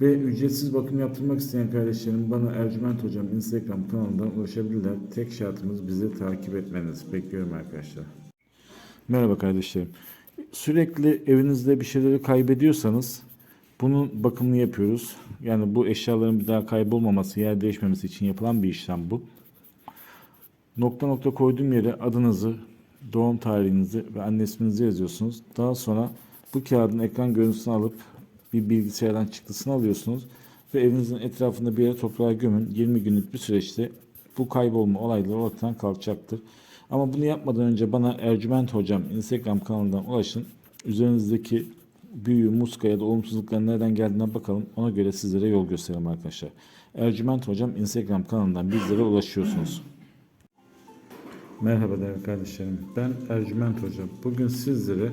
Ve ücretsiz bakım yaptırmak isteyen kardeşlerim bana Ercüment Hocam Instagram kanalından ulaşabilirler. Tek şartımız bizi takip etmeniz. Bekliyorum arkadaşlar. Merhaba kardeşlerim. Sürekli evinizde bir şeyleri kaybediyorsanız bunun bakımını yapıyoruz. Yani bu eşyaların bir daha kaybolmaması, yer değişmemesi için yapılan bir işlem bu. Nokta nokta koyduğum yere adınızı, doğum tarihinizi ve anne isminizi yazıyorsunuz. Daha sonra bu kağıdın ekran görüntüsünü alıp bir bilgisayardan çıktısını alıyorsunuz ve evinizin etrafında bir yere toprağa gömün. 20 günlük bir süreçte bu kaybolma olayları ortadan kalkacaktır. Ama bunu yapmadan önce bana Ercüment Hocam Instagram kanalından ulaşın. Üzerinizdeki büyü, muska ya da olumsuzlukların nereden geldiğine bakalım. Ona göre sizlere yol gösterelim arkadaşlar. Ercüment Hocam Instagram kanalından bizlere ulaşıyorsunuz. Merhaba değerli kardeşlerim. Ben Ercüment Hoca. Bugün sizlere